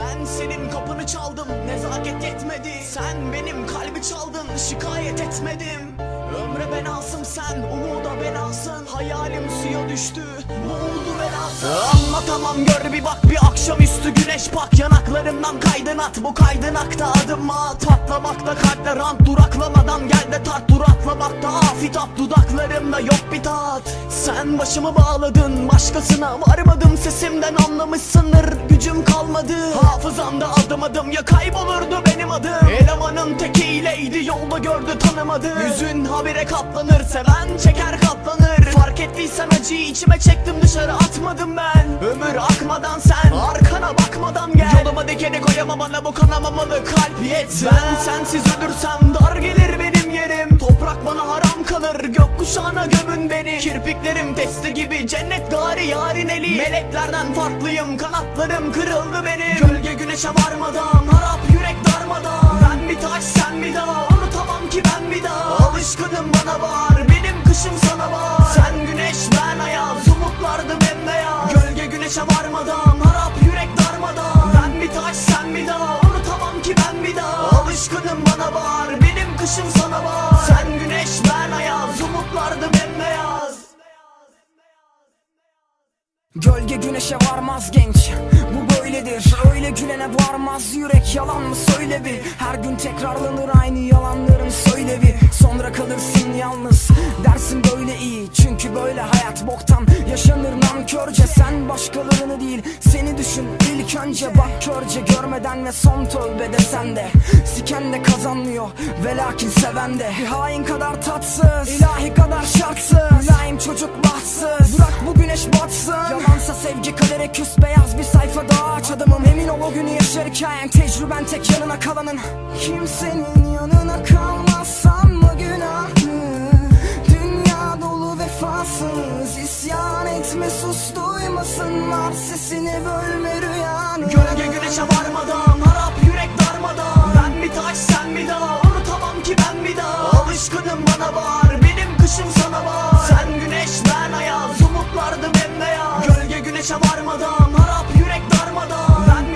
Ben senin kapını çaldım Nezaket yetmedi. Sen benim kalbi çaldın Şikayet etmedim. Ömre ben alsım sen Umuda ben alsın. Hayalim suya düştü Boğuldu ben alsın Anlatamam gör bir bak bir akşamüstü güneş bak. Yanaklarımdan kaydın at Bu kaydınakta adım at Patlamakta kalpler rant duraklamadan Gel de tart dur atlamakta afitap Dudaklarımda yok bir tat. Sen başımı bağladın Başkasına varmadım. Sesimden anlamışsındır Gücüm kalmadı. Hafızamda adım adım ya kaybolurdu benim adım. Elemanın tekiyleydi yolda gördü tanımadı. Yüzün habire katlanır seven çeker katlanır Fark ettiysen acıyı içime çektim dışarı atmadım ben. Ömür akmadan sen arkana bakmadan gel. Yoluma dikeni koyamam bana bu kanamamalı kalp yetmez. Ben sensiz ölürsem dar gelir benim yerim. Toprak bana haram kalır gökkuşağına gömün beni. Kirpiklerim testi gibi cennet gari yarın eli. Meleklerden farklıyım kanatlarım kırıldı benim. Gölge güneşe varmadan benim kışım sana var Sen güneş ben ayaz. Umutlardı bembeyaz. Gölge güneşe varmaz genç. Bu böyledir Öyle gülene varmaz yürek Yalan mı söyle bir Her gün tekrarlanır aynı yalanların söyle bir Sonra kalırsın yalnız Dersin böyle iyi. Çünkü böyle hayat boktan Yaşanır nankörce. Sen başkalarını değil Seni düşün. İlk önce Bak körce görmeden ve son tövbe desen de Siken de kazanmıyor Ve lakin seven de. Hain kadar tatsız ilahi kadar şartsız. Mülayim çocuk bahtsız. Bırak bu güneş batsın. Yalansa sevgi kadere küs Beyaz Emin ol o günü yaşar hikayen Tecrüben tek yanına kalanın. Kimsenin yanına kalmaz sanma günahı? Dünya dolu vefasız isyan etme sus duymasınlar Sesini bölme rüyanı. Gölge güneşe varmadan harap yürek darmadan. Ben bir taş sen bir dağ? Unutamam ki ben bir daha Alışkınım bana var benim kışım sana var. Sen güneş ben ayaz umutlardı bembeyaz Gölge güneşe varmadan harap yürek darmadan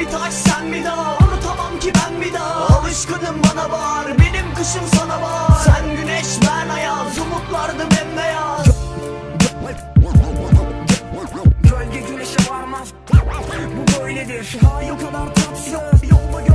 Bir taş sen bir dağ. Unutamam ki ben bir daha Alışkınım bana var benim kışım sana var Sen güneş ben ayaz umutlardı bembeyaz Gölge güneşe varmaz. Bu böyledir. Hain kadar tatsız. Yolda gördü